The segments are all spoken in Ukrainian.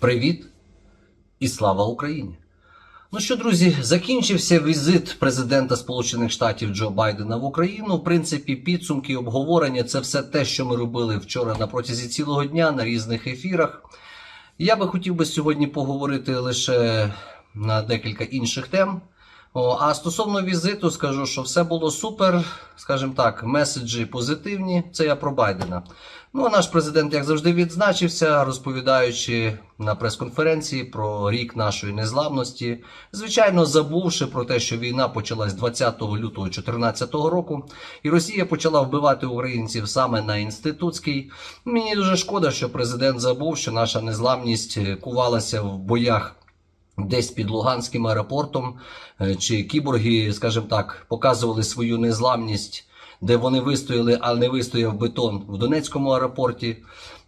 Привіт і слава Україні! Ну що, друзі, закінчився візит президента Сполучених Штатів Джо Байдена в Україну. В принципі, підсумки, обговорення це все те, що ми робили вчора на протязі цілого дня на різних ефірах. Я би хотів би сьогодні поговорити лише на декілька інших тем. О, а стосовно візиту, скажу, що все було супер, скажімо так, меседжі позитивні. Це я про Байдена. Ну, а наш президент, як завжди, відзначився, розповідаючи на прес-конференції про рік нашої незламності. Звичайно, забувши про те, що війна почалась 20 лютого 2014 року, і Росія почала вбивати українців саме на інститутській. Мені дуже шкода, що президент забув, що наша незламність кувалася в боях десь під Луганським аеропортом, е, чи кіборги, скажімо так, показували свою незламність, де вони вистояли, а не вистояв бетон в Донецькому аеропорті.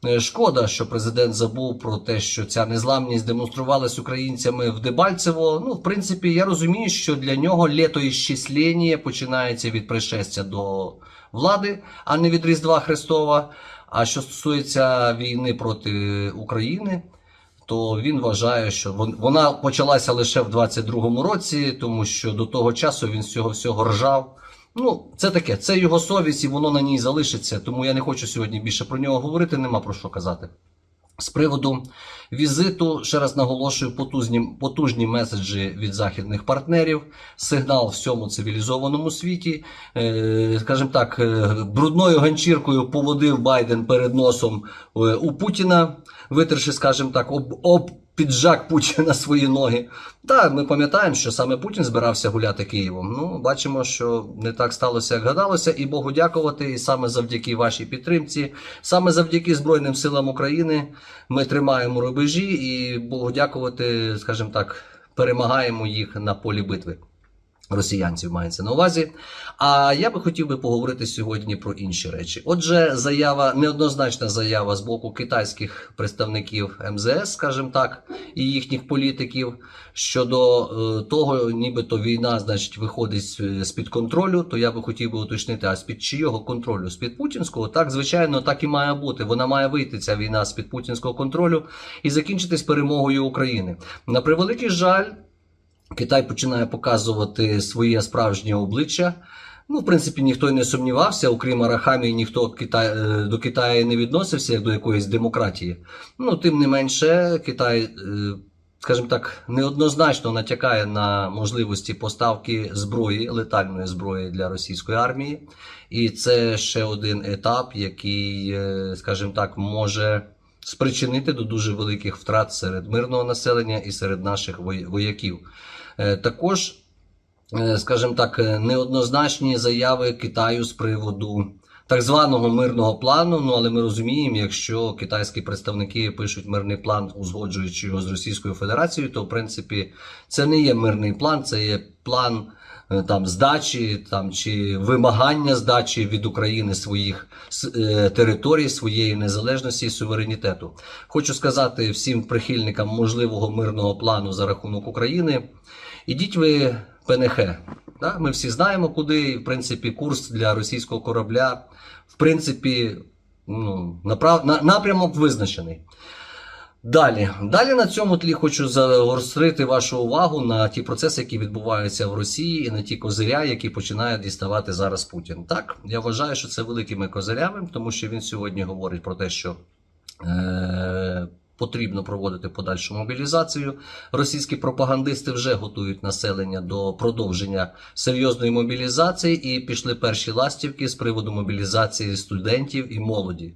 Е, Шкода, що президент забув про те, що ця незламність демонструвалась українцями в Дебальцево. Ну, в принципі, я розумію, що для нього літо літоіщислення починається від пришестя до влади, а не від Різдва Христова. А що стосується війни проти України, то він вважає, що вон- вона почалася лише в 22-му році, тому що до того часу він з цього всього ржав. Ну, це таке, це його совість, і воно на ній залишиться. Тому я не хочу сьогодні більше про нього говорити, нема про що казати. З приводу візиту, ще раз наголошую, потужні, потужні меседжі від західних партнерів, сигнал всьому цивілізованому світі. Е, скажімо так, е, брудною ганчіркою поводив Байден перед носом е, у Путіна, витерши, скажімо так, об, об піджак Путіна свої ноги. Так, ми пам'ятаємо, що саме Путін збирався гуляти Києвом. Ну, бачимо, що не так сталося, як гадалося, і Богу дякувати. І саме завдяки вашій підтримці, саме завдяки Збройним силам України ми тримаємо рубежі і Богу дякувати, скажімо так, перемагаємо їх на полі битви. Росіянців мається на увазі. А я би хотів би поговорити сьогодні про інші речі. Отже, заява, неоднозначна заява з боку китайських представників МЗС, скажімо так, і їхніх політиків щодо е, того, нібито війна, значить, виходить з- з-під контролю. То я би хотів би уточнити, а з-під чийого контролю? З-під путінського? Так, звичайно, так і має бути. Вона має вийти ця війна з-під путінського контролю і закінчитись перемогою України. На превеликий жаль. Китай починає показувати своє справжнє обличчя. Ну, в принципі, ніхто й не сумнівався, окрім Арахамії, ніхто Китай, е, до Китаю не відносився як до якоїсь демократії. Ну, тим не менше, Китай, е, скажімо так, неоднозначно натякає на можливості поставки зброї, летальної зброї для російської армії. І це ще один етап, який, е, скажімо так, може спричинити до дуже великих втрат серед мирного населення і серед наших вояків. Е, Також, е, скажімо так, е, неоднозначні заяви Китаю з приводу так званого мирного плану. Ну але ми розуміємо, якщо китайські представники пишуть мирний план, узгоджуючи його з Російською Федерацією, то в принципі це не є мирний план, це є план там здачі там чи вимагання здачі від України своїх е, територій, своєї незалежності і суверенітету. Хочу сказати всім прихильникам можливого мирного плану за рахунок України. Ідіть ви ПНХ. Да? Ми всі знаємо, куди, і, в принципі, курс для російського корабля, в принципі, ну, направ... напрямок визначений. Далі, далі на цьому тлі хочу загострити вашу увагу на ті процеси, які відбуваються в Росії, і на ті козиря, які починає діставати зараз Путін. Так, я вважаю, що це великими козирями, тому що він сьогодні говорить про те, що е- потрібно проводити подальшу мобілізацію. Російські пропагандисти вже готують населення до продовження серйозної мобілізації, і пішли перші ластівки з приводу мобілізації студентів і молоді.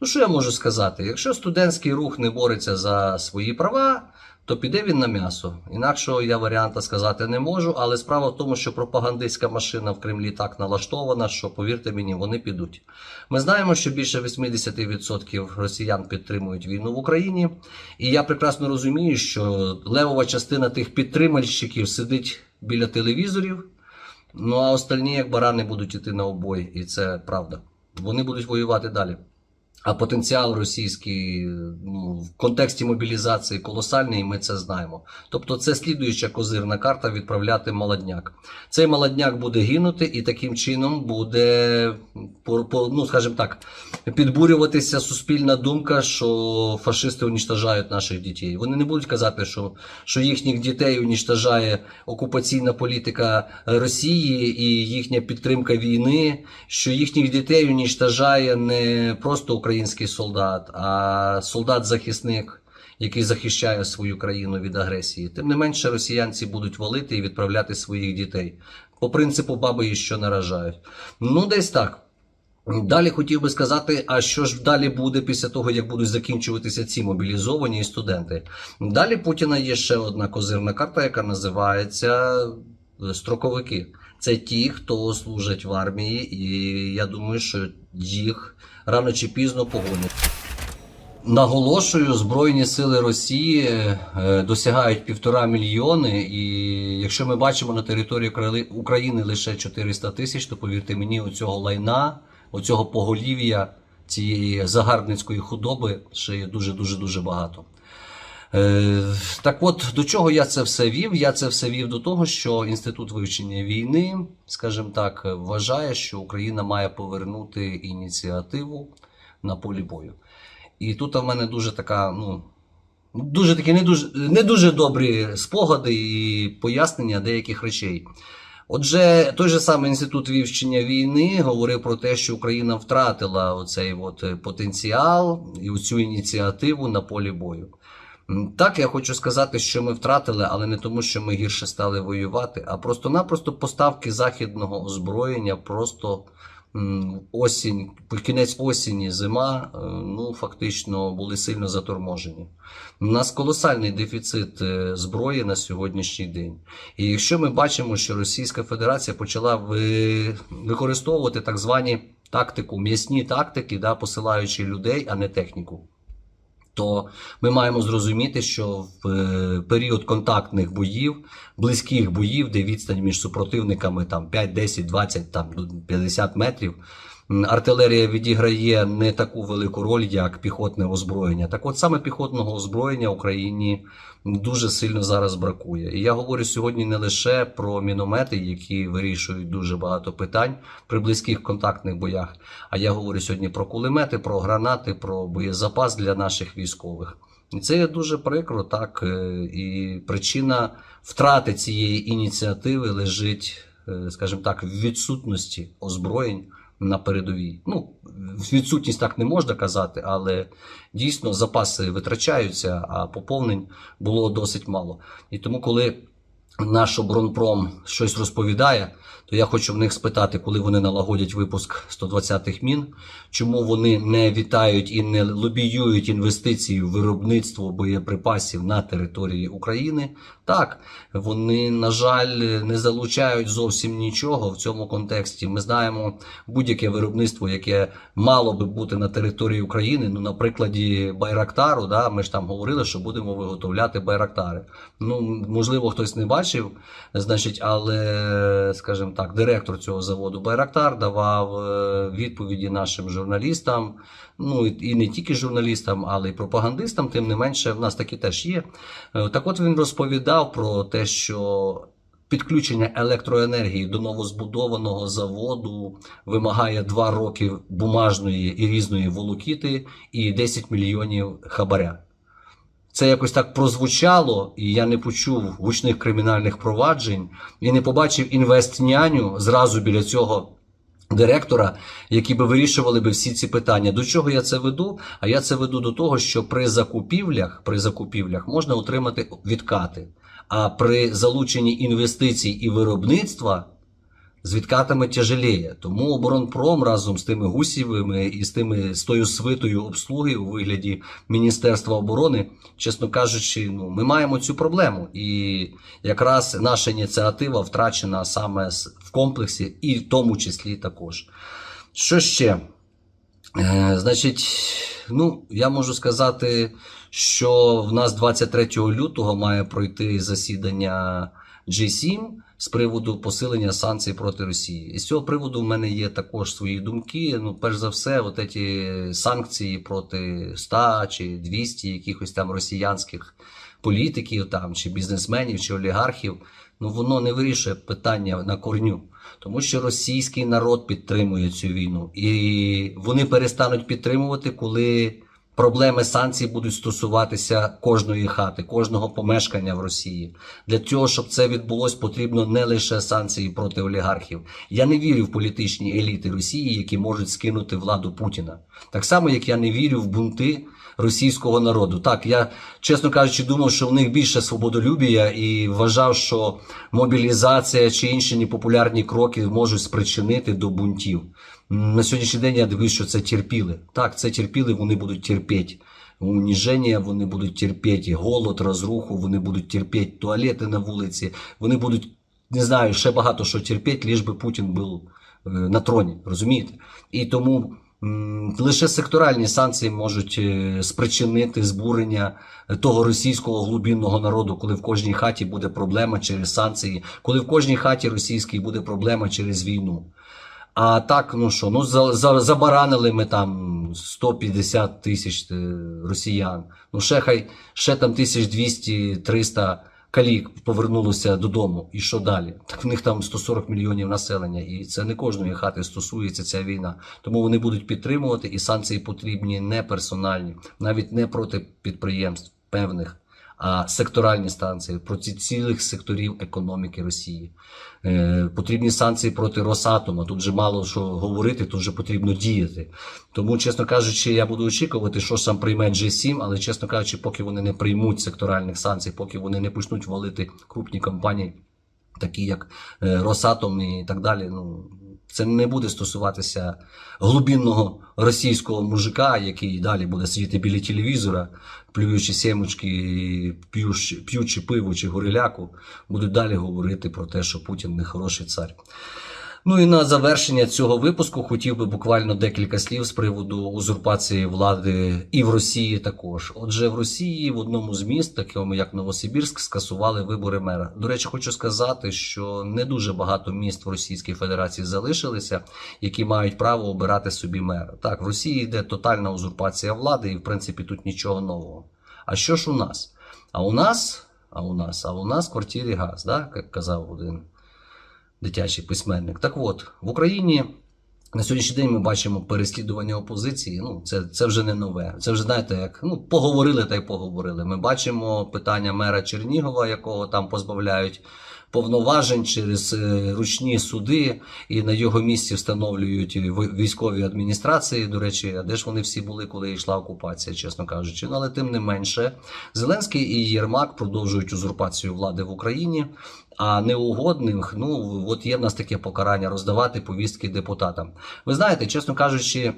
Ну, що я можу сказати? Якщо студентський рух не бореться за свої права, то піде він на м'ясо. Інакшого я варіанта сказати не можу, але справа в тому, що пропагандистська машина в Кремлі так налаштована, що повірте мені, вони підуть. Ми знаємо, що більше 80% росіян підтримують війну в Україні, і я прекрасно розумію, що левова частина тих підтримальщиків сидить біля телевізорів. Ну а остальні, як барани, будуть іти на обой, і це правда. Вони будуть воювати далі. А потенціал російський ну, в контексті мобілізації колосальний, і ми це знаємо. Тобто, це слідуюча козирна карта відправляти молодняк. Цей молодняк буде гинути, і таким чином буде по, по- ну, скажімо так, підбурюватися суспільна думка, що фашисти унічтажають наших дітей. Вони не будуть казати, що, що їхніх дітей унічтажає окупаційна політика Росії і їхня підтримка війни, що їхніх дітей унічтажає не просто український солдат, а солдат-захисник. Який захищає свою країну від агресії, тим не менше росіянці будуть валити і відправляти своїх дітей по принципу баби що наражають. Ну, десь так. Далі хотів би сказати, а що ж далі буде після того, як будуть закінчуватися ці мобілізовані студенти. Далі Путіна є ще одна козирна карта, яка називається е, строковики. Це ті, хто служать в армії, і я думаю, що їх рано чи пізно погонять. Наголошую, Збройні сили Росії е, досягають півтора мільйони, і якщо ми бачимо на території України лише 400 тисяч, то повірте мені, у цього лайна, цього поголів'я цієї загарбницької худоби ще є дуже дуже дуже багато. Е, Так от до чого я це все вів? Я це все вів до того, що інститут вивчення війни, скажімо так, вважає, що Україна має повернути ініціативу на полі бою. І тут в мене дуже така, ну. Дуже такі не дуже, не дуже добрі спогади і пояснення деяких речей. Отже, той же самий інститут вивчення війни говорив про те, що Україна втратила оцей от потенціал і оцю ініціативу на полі бою. Так, я хочу сказати, що ми втратили, але не тому, що ми гірше стали воювати, а просто-напросто поставки західного озброєння просто осінь, кінець осені, зима, е, ну фактично були сильно заторможені. У нас колосальний дефіцит е, зброї на сьогоднішній день. І якщо ми бачимо, що Російська Федерація почала використовувати так звані тактику, м'ясні тактики, да, посилаючи людей, а не техніку. То ми маємо зрозуміти, що в е, період контактних боїв, близьких боїв, де відстань між супротивниками там 5, 10, 20, там до 50 метрів, м, артилерія відіграє не таку велику роль, як піхотне озброєння. Так от саме піхотного озброєння Україні дуже сильно зараз бракує. І я говорю сьогодні не лише про міномети, які вирішують дуже багато питань при близьких контактних боях, а я говорю сьогодні про кулемети, про гранати, про боєзапас для наших військових. І це є дуже прикро, так. е, І причина втрати цієї ініціативи лежить, е, скажімо так, в відсутності озброєнь на передовій. Ну, відсутність так не можна казати, але дійсно запаси витрачаються, а поповнень було досить мало. І тому, коли наш оборонпром щось розповідає, то я хочу в них спитати, коли вони налагодять випуск 120-х мін, чому вони не вітають і не лобіюють інвестиції в виробництво боєприпасів на території України. Так, вони, на жаль, не залучають зовсім нічого в цьому контексті. Ми знаємо будь-яке виробництво, яке мало би бути на території України. Ну, на Байрактару, да, ми ж там говорили, що будемо виготовляти Байрактари. Ну, можливо, хтось не бачив, значить, але, скажімо так, директор цього заводу Байрактар давав е, відповіді нашим журналістам. Ну і і не тільки журналістам, але й пропагандистам. Тим не менше, в нас такі теж є. Е, Так от він розповідав про те, що. Підключення електроенергії до новозбудованого заводу вимагає 2 роки бумажної і різної волокіти і 10 мільйонів хабаря. Це якось так прозвучало, і я не почув гучних кримінальних проваджень і не побачив інвестняню зразу біля цього директора, які би вирішували би всі ці питання. До чого я це веду? А я це веду до того, що при закупівлях, при закупівлях можна отримати відкати. А при залученні інвестицій і виробництва з відкатами тяжеліє. Тому оборонпром разом з тими гусєвими і з тими з тою свитою обслуги у вигляді Міністерства оборони, чесно кажучи, ну ми маємо цю проблему. І якраз наша ініціатива втрачена саме в комплексі, і в тому числі також. Що ще? Е, значить, ну, я можу сказати, що в нас 23 лютого має пройти засідання G7 з приводу посилення санкцій проти Росії. І з цього приводу в мене є також свої думки. Ну, перш за все, от ці санкції проти 100 чи 200 якихось там росіянських політиків там чи бізнесменів чи олігархів. Ну воно не вирішує питання на корню, тому що російський народ підтримує цю війну, і вони перестануть підтримувати, коли проблеми санкцій будуть стосуватися кожної хати, кожного помешкання в Росії. Для того, щоб це відбулось, потрібно не лише санкції проти олігархів. Я не вірю в політичні еліти Росії, які можуть скинути владу Путіна. Так само, як я не вірю в бунти російського народу. Так, я чесно кажучи, думав, що в них більше свободолюбія і вважав, що мобілізація чи інші непопулярні кроки можуть спричинити до бунтів. На сьогоднішній день я дивлюсь, що це терпіли. Так, це терпіли, вони будуть терпіти. Уніження вони будуть терпіти, голод, розруху, вони будуть терпіти, туалети на вулиці, вони будуть, не знаю, ще багато що терпіти, ліж би Путін був е, на троні, розумієте? І тому лише секторальні санкції можуть е, спричинити збурення е, того російського глубинного народу, коли в кожній хаті буде проблема через санкції, коли в кожній хаті російській буде проблема через війну. А так, ну що, ну за, за, забаранили ми там 150 тисяч е, росіян. Ну ще хай ще там 1200-300 калік повернулося додому. І що далі? Так в них там 140 мільйонів населення, і це не кожної хати стосується ця війна. Тому вони будуть підтримувати, і санкції потрібні не персональні, навіть не проти підприємств певних. Секторальні санкції проти цілих секторів економіки Росії. Е, потрібні санкції проти Росатома. Тут вже мало що говорити, тут вже потрібно діяти. Тому, чесно кажучи, я буду очікувати, що сам прийме G7, але чесно кажучи, поки вони не приймуть секторальних санкцій, поки вони не почнуть валити крупні компанії, такі як е, Росатом і так далі. Ну це не буде стосуватися глубинного російського мужика, який далі буде сидіти біля телевізора, плюючи сімочки, п'ючи пиво чи гориляку, будуть далі говорити про те, що Путін не хороший цар. Ну і на завершення цього випуску хотів би буквально декілька слів з приводу узурпації влади і в Росії також. Отже, в Росії в одному з міст, такому як Новосибірськ, скасували вибори мера. До речі, хочу сказати, що не дуже багато міст в Російській Федерації залишилися, які мають право обирати собі мера. Так, в Росії йде тотальна узурпація влади, і в принципі тут нічого нового. А що ж у нас? А у нас, а у нас, а у нас в квартирі газ, да, як казав один дитячий письменник. Так от, в Україні на сьогоднішній день ми бачимо переслідування опозиції. Ну, це, це вже не нове. Це вже знаєте, як ну, поговорили та й поговорили. Ми бачимо питання мера Чернігова, якого там позбавляють. Повноважень через е, ручні суди, і на його місці встановлюють військові адміністрації. До речі, а де ж вони всі були, коли йшла окупація, чесно кажучи. Ну але тим не менше, Зеленський і Єрмак продовжують узурпацію влади в Україні. А неугодних, ну от є в нас таке покарання роздавати повістки депутатам. Ви знаєте, чесно кажучи.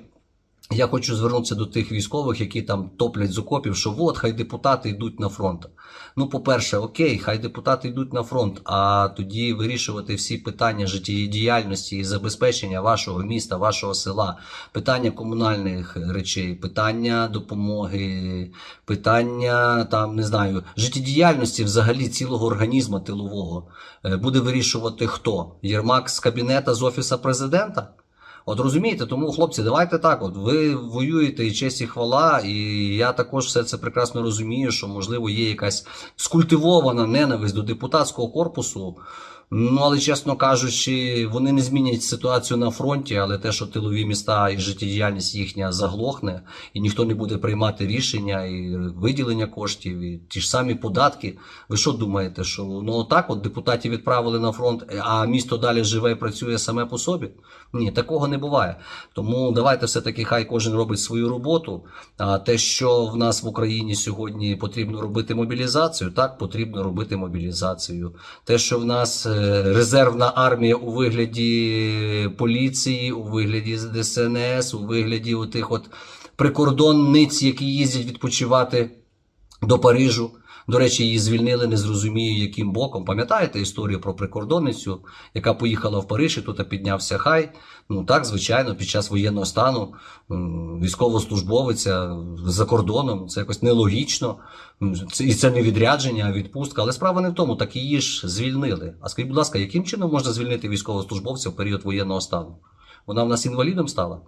Я хочу звернутися до тих військових, які там топлять з окопів, що от хай депутати йдуть на фронт. Ну, по-перше, окей, хай депутати йдуть на фронт, а тоді вирішувати всі питання життєдіяльності і забезпечення вашого міста, вашого села, питання комунальних речей, питання допомоги, питання там не знаю, життєдіяльності взагалі цілого організму тилового е, буде вирішувати хто? Єрмак з кабінета з офіса президента? От розумієте, тому хлопці, давайте так. От ви воюєте і честь і хвала, і я також все це прекрасно розумію, що можливо є якась скультивована ненависть до депутатського корпусу. Ну але чесно кажучи, вони не змінять ситуацію на фронті, але те, що тилові міста і життєдіяльність їхня заглохне, і ніхто не буде приймати рішення і виділення коштів, і ті ж самі податки. Ви що думаєте, що ну отак от депутатів відправили на фронт, а місто далі живе і працює саме по собі? Ні, такого не буває. Тому давайте все-таки хай кожен робить свою роботу. А те, що в нас в Україні сьогодні потрібно робити мобілізацію, так потрібно робити мобілізацію. Те, що в нас е, резервна армія у вигляді поліції, у вигляді ДСНС, у вигляді отих от прикордонниць, які їздять відпочивати до Парижу. До речі, її звільнили, не зрозумію, яким боком. Пам'ятаєте історію про прикордонницю, яка поїхала в Париж і тут піднявся хай. Ну так, звичайно, під час воєнного стану військовослужбовиця за кордоном це якось нелогічно. І це не відрядження, а відпустка. Але справа не в тому, так її ж звільнили. А скажіть, будь ласка, яким чином можна звільнити військовослужбовця в період воєнного стану? Вона в нас інвалідом стала.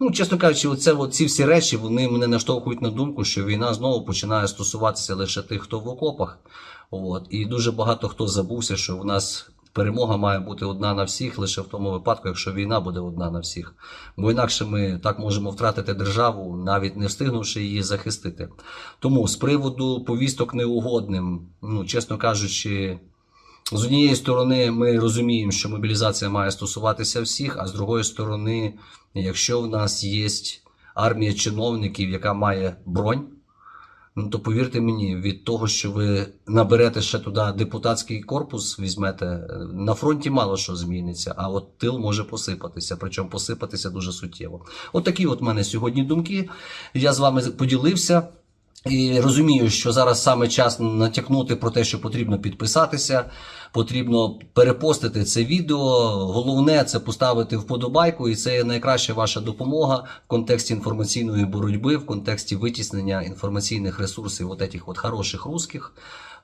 Ну, чесно кажучи, оце, ці всі речі вони мене наштовхують на думку, що війна знову починає стосуватися лише тих, хто в окопах. От. І дуже багато хто забувся, що в нас перемога має бути одна на всіх, лише в тому випадку, якщо війна буде одна на всіх. Бо інакше ми так можемо втратити державу, навіть не встигнувши її захистити. Тому з приводу повісток неугодним, ну, чесно кажучи, з однієї сторони, ми розуміємо, що мобілізація має стосуватися всіх, а з другої сторони, якщо в нас є армія чиновників, яка має бронь, ну то повірте мені, від того, що ви наберете ще туди депутатський корпус, візьмете, на фронті мало що зміниться, а от тил може посипатися, причому посипатися дуже суттєво. От такі от мене сьогодні думки. Я з вами поділився. І розумію, що зараз саме час натякнути про те, що потрібно підписатися, потрібно перепостити це відео. Головне це поставити вподобайку, і це є найкраща ваша допомога в контексті інформаційної боротьби, в контексті витіснення інформаційних ресурсів, от этих от хороших русських.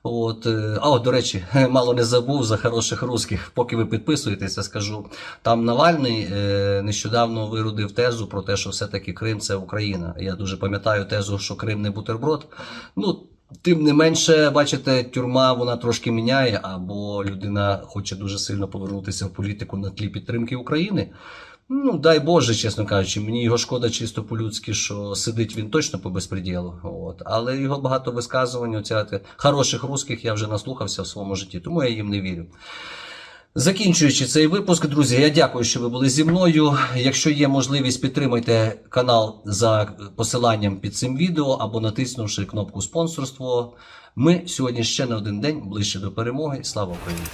От, е, а от, до речі, мало не забув за хороших русських. Поки ви підписуєтеся, скажу. Там Навальний е, нещодавно вирудив тезу про те, що все-таки Крим це Україна. Я дуже пам'ятаю тезу, що Крим не бутерброд. Ну, тим не менше, бачите, тюрма вона трошки міняє, або людина хоче дуже сильно повернутися в політику на тлі підтримки України. Ну, дай Боже, чесно кажучи, мені його шкода чисто по-людськи, що сидить він точно по безпреділу. От. Але його багато висказувань, оця, хороших русських я вже наслухався в своєму житті, тому я їм не вірю. Закінчуючи цей випуск, друзі, я дякую, що ви були зі мною. Якщо є можливість, підтримайте канал за посиланням під цим відео або натиснувши кнопку спонсорство. Ми сьогодні ще на один день ближче до перемоги. Слава Україні!